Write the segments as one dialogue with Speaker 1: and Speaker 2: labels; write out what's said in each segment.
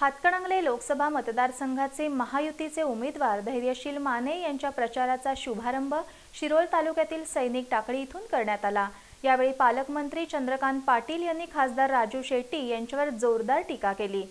Speaker 1: हातकणंगले लोकसभा मतदारसंघाचे महायुतीचे उमेदवार धैर्यशील माने यांच्या प्रचाराचा शुभारंभ शिरोळ तालुक्यातील सैनिक टाकळी इथून करण्यात आला. यावेळी पालकमंत्री चंद्रकांत पाटील यांनी खासदार राजू शेट्टी यांच्यावर जोरदार टीका केली.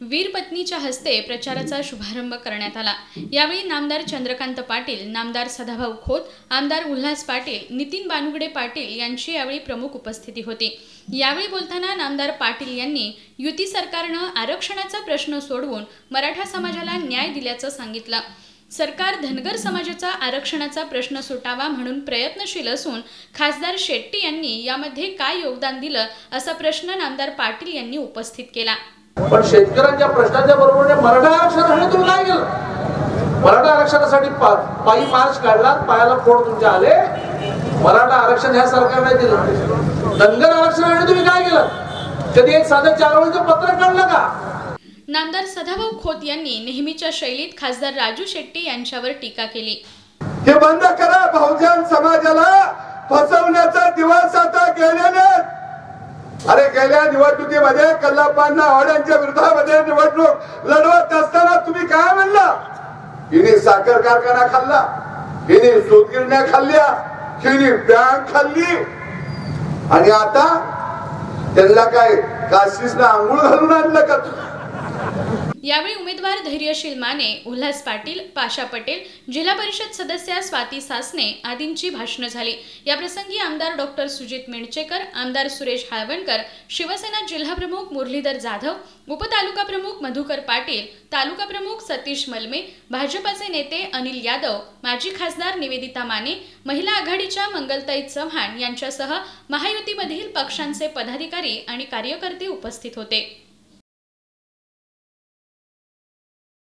Speaker 2: वीरपत्नीच्या हस्ते प्रचाराचा शुभारंभ करण्यात आला. यावेळी नामदार चंद्रकांत पाटील नामदार सदाभाऊ खोत आमदार उल्हास पाटील नितीन बानुगडे पाटील यांची यावेळी प्रमुख उपस्थिती होती. यावेळी बोलताना नामदार पाटील यांनी युती सरकारनं आरक्षणाचा प्रश्न सोडवून मराठा समाजाला न्याय दिल्याचं सांगितलं. सरकार धनगर समाजाचा आरक्षणाचा प्रश्न सुटावा म्हणून प्रयत्नशील असून खासदार शेट्टी यांनी यामध्ये काय योगदान दिलं असा प्रश्न नामदार पाटील यांनी उपस्थित केला.
Speaker 3: पण शेतकऱ्यांच्या प्रश्नाच्या बरोबरीने मराठा आरक्षणासाठी तुम्ही काय केलं? मराठा आरक्षणासाठी पायी मार्च काढला पायाला फोड तुमचे आले. मराठा आरक्षण ह्या सरकारने दिलं. धनगर आरक्षणासाठी तुम्ही काय केलं? कधी एक साधं चार ओळीचं पत्र काढलं का?
Speaker 2: नामदार सदाभाऊ खोत यांनी नेहमीच्या शैलीत खासदार राजू शेट्टी यांच्यावर टीका केली.
Speaker 4: हे बंद करा बहुजन समाजाला फसवण्याचा दिवस आता गेलेले. अरे गेल्या निवडणुकीमध्ये कल्लापांना वाड्यांच्या विरोधामध्ये निवडणूक लढवत असताना तुम्ही काय म्हणला? हिने साखर कारखाना खाल्ला हिने सूतगिरण्या खाल्ल्या हिने बँक खाल्ली. आणि आता त्यांना काय काशीसनं आंघोळ घालून आणलं का
Speaker 2: यावेळी उमेदवार धैर्यशील माने उल्हास पाटील पाशा पटेल जिल्हा परिषद सदस्या स्वाती सासने आदींची भाषणं झाली. याप्रसंगी आमदार डॉक्टर सुजित मिणचेकर आमदार सुरेश हाळवणकर शिवसेना जिल्हाप्रमुख मुरलीधर जाधव उपतालुका प्रमुख मधुकर पाटील तालुका प्रमुख सतीश मलमे भाजपाचे नेते अनिल यादव माजी खासदार निवेदिता माने महिला आघाडीच्या मंगलताई चव्हाण यांच्यासह महायुतीमधील पक्षांचे पदाधिकारी आणि कार्यकर्ते उपस्थित होते.